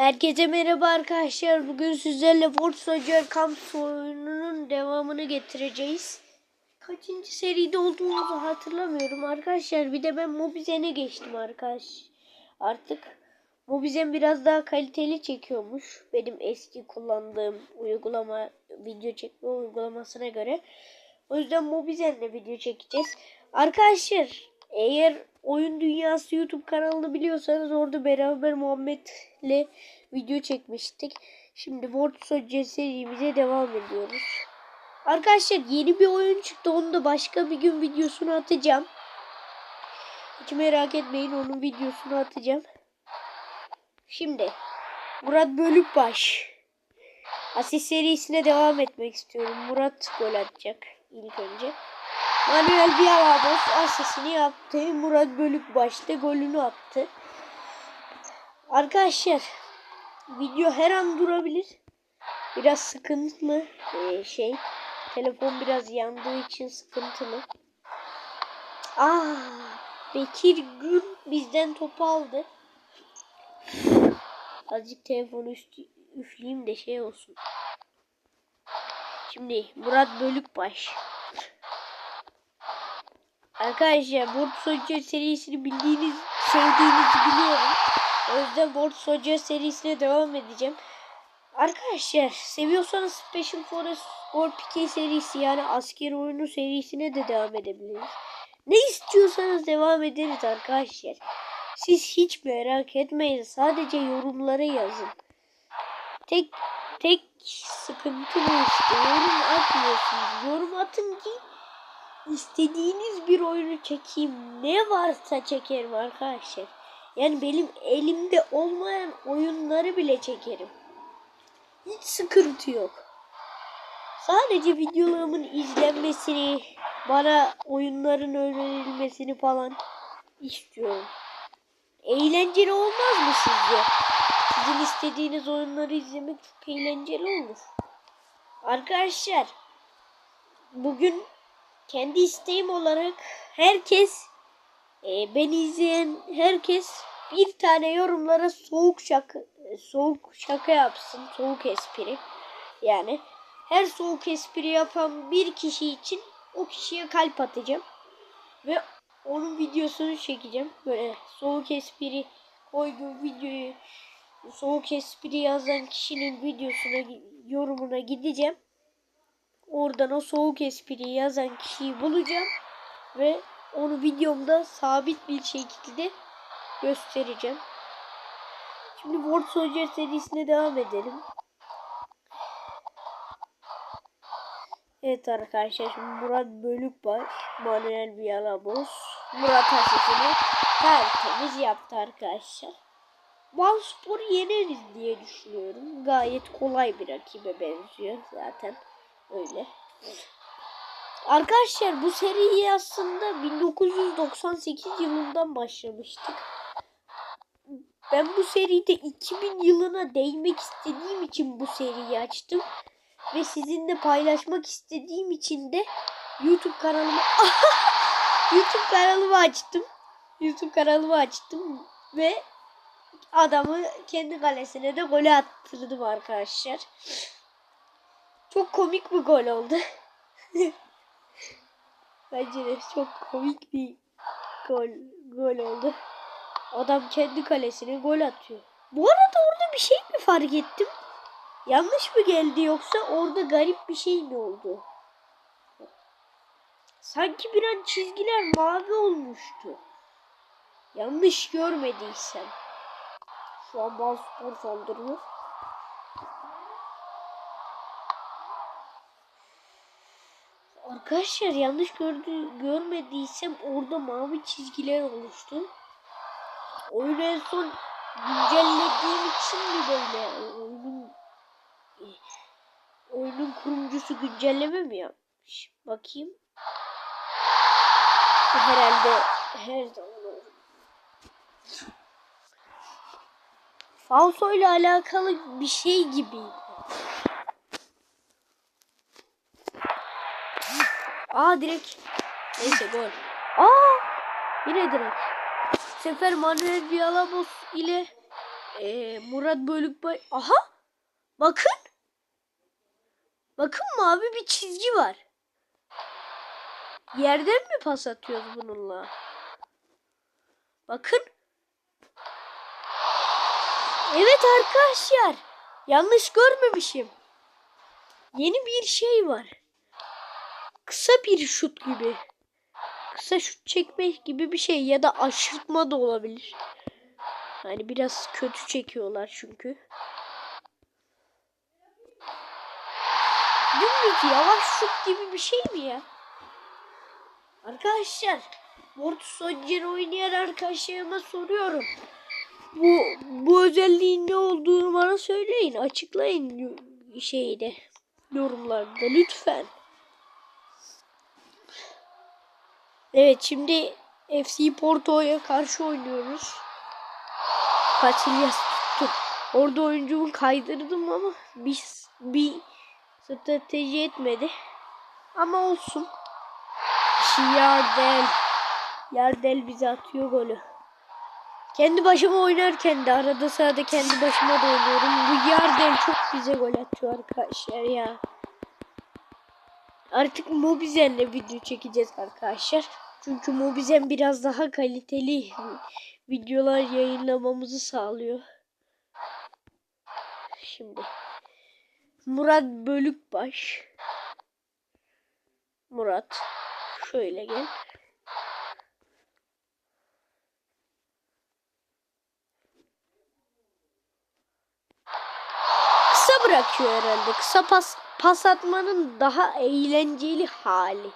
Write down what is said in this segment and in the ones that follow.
Herkese merhaba arkadaşlar. Bugün sizlerle Forza Hoca Kamp oyununun devamını getireceğiz. Kaçıncı seride olduğumuzu hatırlamıyorum arkadaşlar. Bir de ben Mobizen'e geçtim arkadaş. Artık Mobizen biraz daha kaliteli çekiyormuş. Benim eski kullandığım uygulama video çekme uygulamasına göre. O yüzden Mobizen'le video çekeceğiz. Arkadaşlar eğer Oyun Dünyası YouTube kanalını biliyorsanız orada beraber Muhammed'le video çekmiştik. Şimdi Forza serimize devam ediyoruz. Arkadaşlar yeni bir oyun çıktı. Onu da başka bir gün videosunu atacağım. Hiç merak etmeyin onun videosunu atacağım. Şimdi Murat Bölükbaş. Asist serisine devam etmek istiyorum. Murat gol atacak ilk önce. Manuel Villalobos asistini yaptı. Murat Bölükbaş da golünü attı. Arkadaşlar video her an durabilir. Biraz sıkıntılı ee, şey. Telefon biraz yandığı için sıkıntılı. Ah, Bekir Gül bizden topu aldı. Azıcık telefonu üstü, üfleyeyim de şey olsun. Şimdi Murat Bölükbaş. Arkadaşlar Bort Soca serisini bildiğiniz, sevdiğinizi biliyorum. O yüzden Bort Soca serisine devam edeceğim. Arkadaşlar seviyorsanız Special Forest War PK serisi yani asker oyunu serisine de devam edebiliriz. Ne istiyorsanız devam ederiz arkadaşlar. Siz hiç merak etmeyin. Sadece yorumlara yazın. Tek tek sıkıntı bu işte. Yorum atmıyorsunuz. Yorum atın ki istediğiniz bir oyunu çekeyim. Ne varsa çekerim arkadaşlar. Yani benim elimde olmayan oyunları bile çekerim. Hiç sıkıntı yok. Sadece videolarımın izlenmesini, bana oyunların önerilmesini falan istiyorum. Eğlenceli olmaz mı sizce? Sizin istediğiniz oyunları izlemek çok eğlenceli olur. Arkadaşlar bugün kendi isteğim olarak herkes e, beni izleyen herkes bir tane yorumlara soğuk şaka soğuk şaka yapsın. Soğuk espri. Yani her soğuk espri yapan bir kişi için o kişiye kalp atacağım. Ve onun videosunu çekeceğim. Böyle soğuk espri koyduğum videoyu soğuk espri yazan kişinin videosuna yorumuna gideceğim. Oradan o soğuk espriyi yazan kişiyi bulacağım ve onu videomda sabit bir şekilde göstereceğim. Şimdi World Soldier serisine devam edelim. Evet arkadaşlar şimdi Murat Bölükbaş, Manuel Villalobos, Murat Asif'ini tertemiz yaptı arkadaşlar. Valspor yeneriz diye düşünüyorum. Gayet kolay bir rakibe benziyor zaten. Öyle. Arkadaşlar bu seriyi aslında 1998 yılından başlamıştık. Ben bu seride 2000 yılına değmek istediğim için bu seriyi açtım. Ve sizinle paylaşmak istediğim için de YouTube kanalımı YouTube kanalımı açtım. YouTube kanalımı açtım ve adamı kendi kalesine de golü attırdım arkadaşlar. Çok komik bir gol oldu. Bence de çok komik bir gol, gol oldu. Adam kendi kalesine gol atıyor. Bu arada orada bir şey mi fark ettim? Yanlış mı geldi yoksa orada garip bir şey mi oldu? Sanki bir an çizgiler mavi olmuştu. Yanlış görmediysem. Şu an bal spor saldırıyor. Arkadaşlar yanlış gördü, görmediysem orada mavi çizgiler oluştu. Oyunu en son güncellediğim için mi böyle oyunun oyunun kurumcusu güncelleme mi yapmış? Bakayım. Herhalde her zaman olur. Falso ile alakalı bir şey gibiydi. Aa direkt. Neyse gol. Aa yine direkt. Sefer Manuel Villalobos ile Ee, Murat Bölükbay. Aha! Bakın. Bakın mavi bir çizgi var. Yerden mi pas atıyoruz bununla? Bakın. Evet arkadaşlar. Yanlış görmemişim. Yeni bir şey var. Kısa bir şut gibi. Kısa şut çekmek gibi bir şey ya da aşırtma da olabilir. Yani biraz kötü çekiyorlar çünkü. Dümdüz yavaş şut gibi bir şey mi ya? Arkadaşlar, Mortis Soldier oynayan arkadaşlarıma soruyorum. Bu bu özelliğin ne olduğunu bana söyleyin, açıklayın şeyde yorumlarda lütfen. Evet şimdi FC Porto'ya karşı oynuyoruz. Casillas tuttu. Orada oyuncumu kaydırdım ama bir, bir strateji etmedi. Ama olsun. Yardel. Yardel bize atıyor golü. Kendi başıma oynarken de arada sırada kendi başıma da oynuyorum. Bu Yardel çok bize gol atıyor arkadaşlar ya. Artık Mobizen'le video çekeceğiz arkadaşlar. Çünkü Mobizen biraz daha kaliteli videolar yayınlamamızı sağlıyor. Şimdi Murat Bölükbaş Murat şöyle gel. Kısa bırakıyor herhalde. Kısa pas pas atmanın daha eğlenceli hali.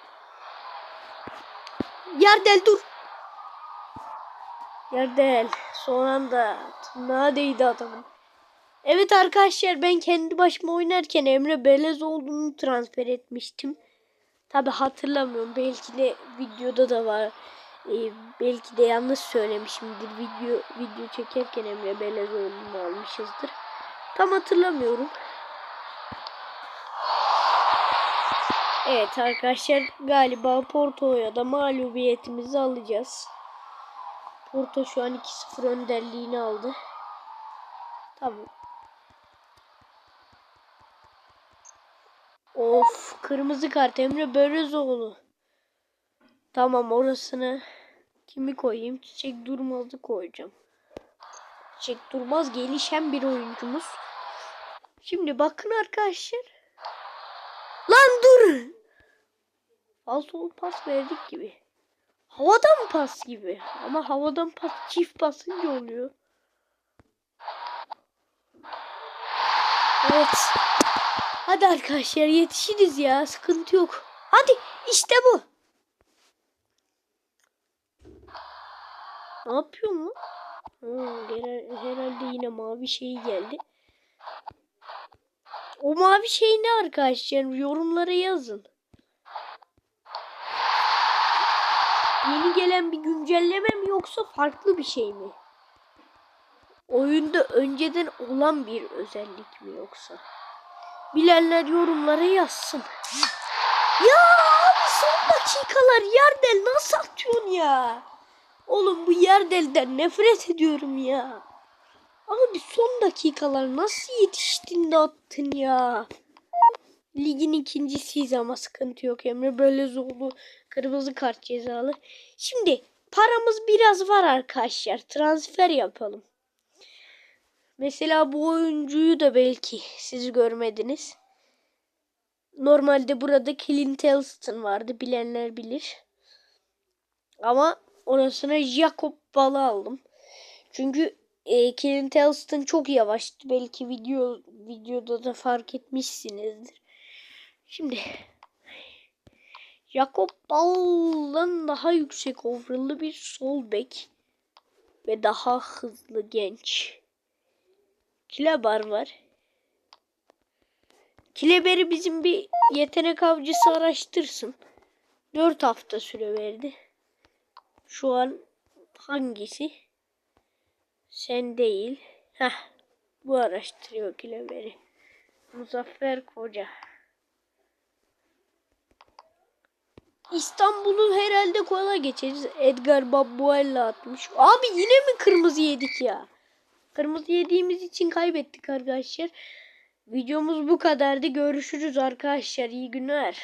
Yerdel dur. Yerdel. Son anda tırnağa değdi adamın. Evet arkadaşlar ben kendi başıma oynarken Emre Belezoğlu'nu transfer etmiştim. Tabi hatırlamıyorum. Belki de videoda da var. Ee, belki de yanlış söylemişimdir. Video video çekerken Emre Belezoğlu'nu almışızdır. Tam hatırlamıyorum. Evet arkadaşlar galiba Porto'ya da mağlubiyetimizi alacağız. Porto şu an 2-0 önderliğini aldı. Tamam. Of kırmızı kart Emre Börezoğlu. Tamam orasını kimi koyayım? Çiçek Durmaz'ı koyacağım. Çiçek Durmaz gelişen bir oyuncumuz. Şimdi bakın arkadaşlar. Lan dur. Falsolu pas verdik gibi. Havadan pas gibi. Ama havadan pas çift basınca oluyor. Evet. Hadi arkadaşlar yetişiriz ya. Sıkıntı yok. Hadi işte bu. Ne yapıyorsun lan? Hmm, herhalde yine mavi şey geldi. O mavi şey ne arkadaşlar? Yorumlara yazın. Yeni gelen bir güncelleme mi yoksa farklı bir şey mi? Oyunda önceden olan bir özellik mi yoksa? Bilenler yorumlara yazsın. Ya abi son dakikalar yerdel nasıl atıyorsun ya? Oğlum bu yerdelden nefret ediyorum ya. Abi son dakikalar nasıl yetiştin de attın ya? Ligin ikincisiyiz ama sıkıntı yok. Emre Belözoğlu kırmızı kart cezalı. Şimdi paramız biraz var arkadaşlar. Transfer yapalım. Mesela bu oyuncuyu da belki siz görmediniz. Normalde burada Clint Elston vardı. Bilenler bilir. Ama orasına Jacob Ball'ı aldım. Çünkü e, Clint Elston çok yavaştı. Belki video videoda da fark etmişsinizdir. Şimdi Jacob Ball'dan daha yüksek overall'lı bir sol bek ve daha hızlı genç. Kilebar var. Kileber'i bizim bir yetenek avcısı araştırsın. 4 hafta süre verdi. Şu an hangisi? Sen değil. Heh. Bu araştırıyor Kileber'i. Muzaffer Koca. İstanbul'u herhalde kola geçeriz. Edgar Babuella atmış. Abi yine mi kırmızı yedik ya? Kırmızı yediğimiz için kaybettik arkadaşlar. Videomuz bu kadardı. Görüşürüz arkadaşlar. İyi günler.